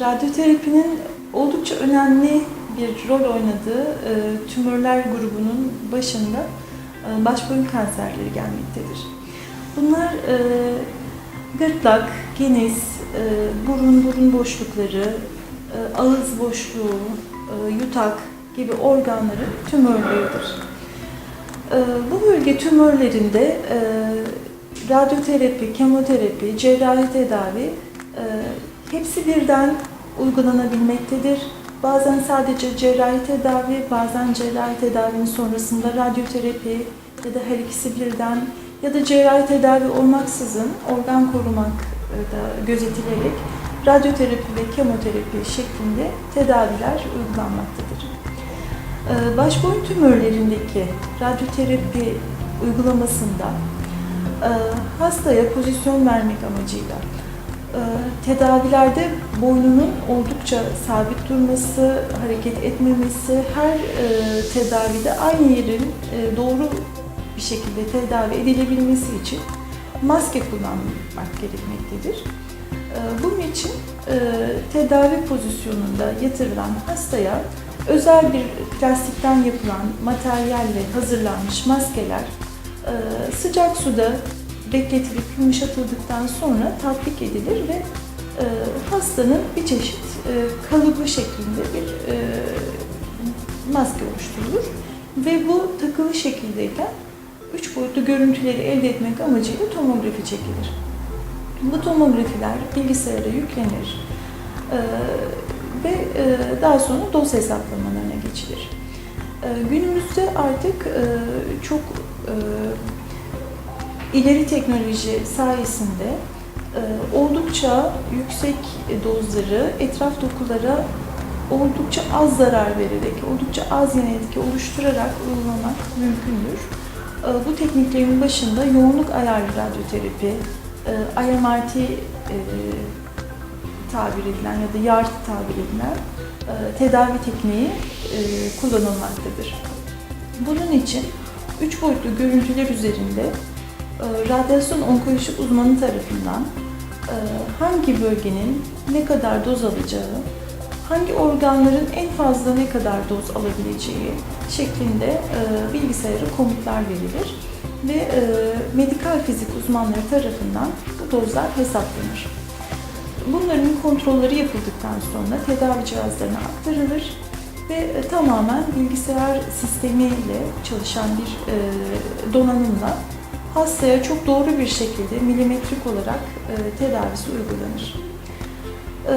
Radyoterapinin oldukça önemli bir rol oynadığı e, tümörler grubunun başında e, baş boyun kanserleri gelmektedir. Bunlar e, gırtlak, geniz, e, burun, burun boşlukları, e, ağız boşluğu, e, yutak gibi organların tümörleridir. E, bu bölge tümörlerinde e, radyoterapi, kemoterapi, cerrahi tedavi e, hepsi birden uygulanabilmektedir. Bazen sadece cerrahi tedavi, bazen cerrahi tedavinin sonrasında radyoterapi ya da her ikisi birden ya da cerrahi tedavi olmaksızın organ korumak e, da gözetilerek radyoterapi ve kemoterapi şeklinde tedaviler uygulanmaktadır. Ee, Baş boyun tümörlerindeki radyoterapi uygulamasında e, hastaya pozisyon vermek amacıyla e, tedavilerde boynunun oldukça sabit durması, hareket etmemesi, her e, tedavide aynı yerin e, doğru bir şekilde tedavi edilebilmesi için maske kullanmak gerekmektedir. E, Bunun için e, tedavi pozisyonunda yatırılan hastaya özel bir plastikten yapılan materyalle hazırlanmış maskeler sıcak suda bekletilip yumuşatıldıktan sonra tatbik edilir ve e, hastanın bir çeşit e, kalıbı şeklinde bir e, maske oluşturulur ve bu takılı şekildeyken üç boyutlu görüntüleri elde etmek amacıyla tomografi çekilir. Bu tomografiler bilgisayara yüklenir e, ve e, daha sonra doz hesaplamalarına geçilir. E, günümüzde artık e, çok e, ileri teknoloji sayesinde e, oldukça yüksek dozları etraf dokulara oldukça az zarar vererek, oldukça az yan etki oluşturarak uygulamak mümkündür. E, bu tekniklerin başında yoğunluk ayarlı radyoterapi, e, IMRT tabir edilen ya da YART tabir edilen tedavi tekniği kullanılmaktadır. Bunun için üç boyutlu görüntüler üzerinde radyasyon onkoloji uzmanı tarafından e, hangi bölgenin ne kadar doz alacağı, hangi organların en fazla ne kadar doz alabileceği şeklinde e, bilgisayara komutlar verilir ve e, medikal fizik uzmanları tarafından bu dozlar hesaplanır. Bunların kontrolleri yapıldıktan sonra tedavi cihazlarına aktarılır ve tamamen bilgisayar sistemiyle çalışan bir donanımla hastaya çok doğru bir şekilde milimetrik olarak e, tedavisi uygulanır. E,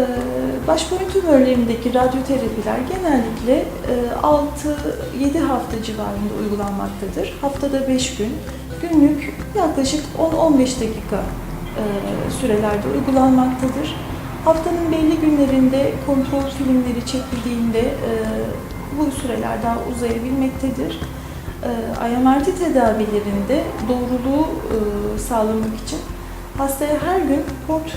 baş boyun tümörlerindeki radyoterapiler genellikle e, 6-7 hafta civarında uygulanmaktadır. Haftada 5 gün, günlük yaklaşık 10-15 dakika e, sürelerde uygulanmaktadır. Haftanın belli günlerinde kontrol filmleri çekildiğinde e, bu süreler daha uzayabilmektedir. E, IMRT tedavilerinde doğruluğu e, sağlamak için hastaya her gün port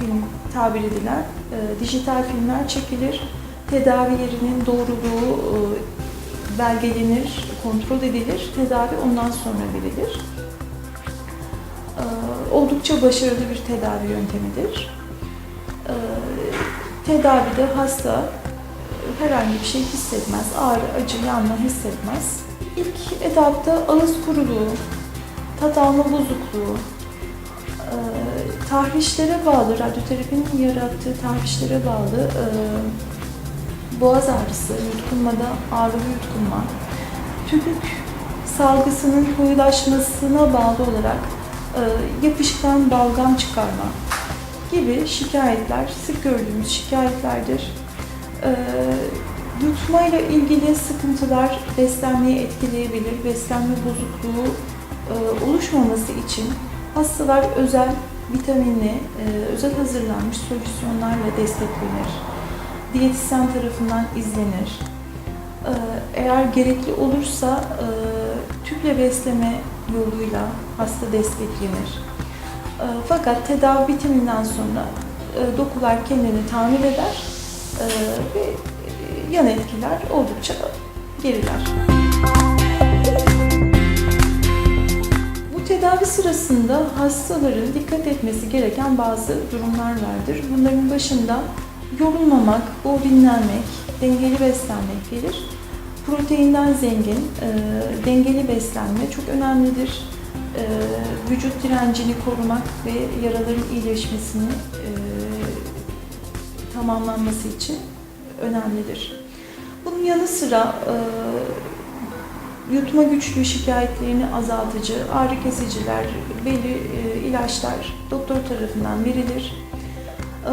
film tabir edilen e, dijital filmler çekilir. Tedavi yerinin doğruluğu e, belgelenir, kontrol edilir. Tedavi ondan sonra verilir. E, oldukça başarılı bir tedavi yöntemidir. E, tedavide hasta herhangi bir şey hissetmez, ağrı, acı, yanma hissetmez. İlk etapta ağız kuruluğu, tat alma bozukluğu, e, tahrişlere bağlı, radyoterapinin yarattığı tahrişlere bağlı e, boğaz ağrısı, yutkunmada ağrılı yutkunma, tükürük salgısının koyulaşmasına bağlı olarak e, yapışkan balgam çıkarma gibi şikayetler sık gördüğümüz şikayetlerdir. E, yutmayla ilgili sıkıntılar beslenmeyi etkileyebilir. Beslenme bozukluğu e, oluşmaması için hastalar özel vitaminli, e, özel hazırlanmış solüsyonlarla desteklenir. Diyetisyen tarafından izlenir. E, eğer gerekli olursa e, tüple besleme yoluyla hasta desteklenir. Fakat tedavi bitiminden sonra dokular kendini tamir eder ve yan etkiler oldukça geriler. Bu tedavi sırasında hastaların dikkat etmesi gereken bazı durumlar vardır. Bunların başında yorulmamak, bol dinlenmek, dengeli beslenmek gelir. Proteinden zengin, e, dengeli beslenme çok önemlidir. E, vücut direncini korumak ve yaraların iyileşmesini e, tamamlanması için önemlidir. Bunun yanı sıra e, yutma güçlüğü şikayetlerini azaltıcı, ağrı kesiciler, belli e, ilaçlar doktor tarafından verilir. E,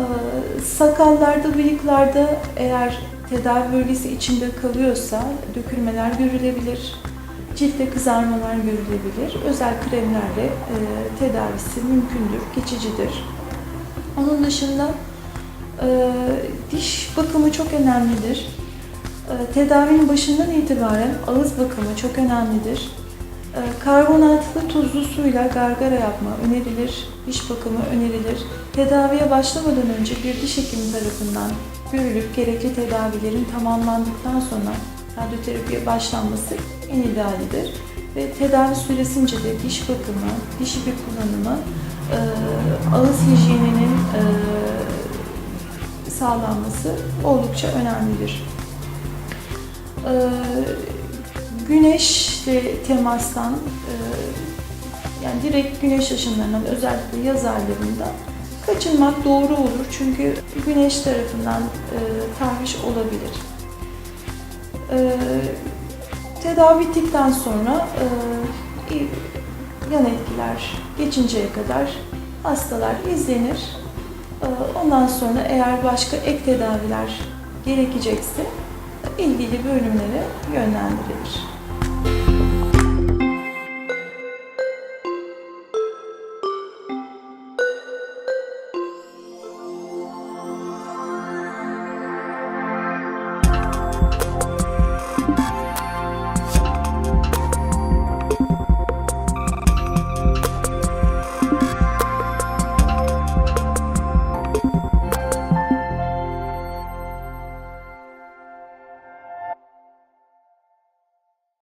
sakallarda, bıyıklarda eğer tedavi bölgesi içinde kalıyorsa dökülmeler görülebilir. Ciltte kızarmalar görülebilir. Özel kremlerle tedavisi mümkündür, geçicidir. Onun dışında e, diş bakımı çok önemlidir. E, tedavinin başından itibaren ağız bakımı çok önemlidir. E, karbonatlı tuzlu suyla gargara yapma önerilir, diş bakımı önerilir. Tedaviye başlamadan önce bir diş hekimi tarafından görülüp gerekli tedavilerin tamamlandıktan sonra radyoterapiye başlanması en idealidir. Ve tedavi süresince de diş bakımı, diş ipi kullanımı, e, ağız hijyeninin e, sağlanması oldukça önemlidir. E, güneşle temastan, e, yani direkt güneş ışınlarından özellikle yaz aylarında kaçınmak doğru olur çünkü güneş tarafından e, tahriş olabilir. E, tedavi bittikten sonra e, yan etkiler geçinceye kadar hastalar izlenir. E, ondan sonra eğer başka ek tedaviler gerekecekse ilgili bölümlere yönlendirilir.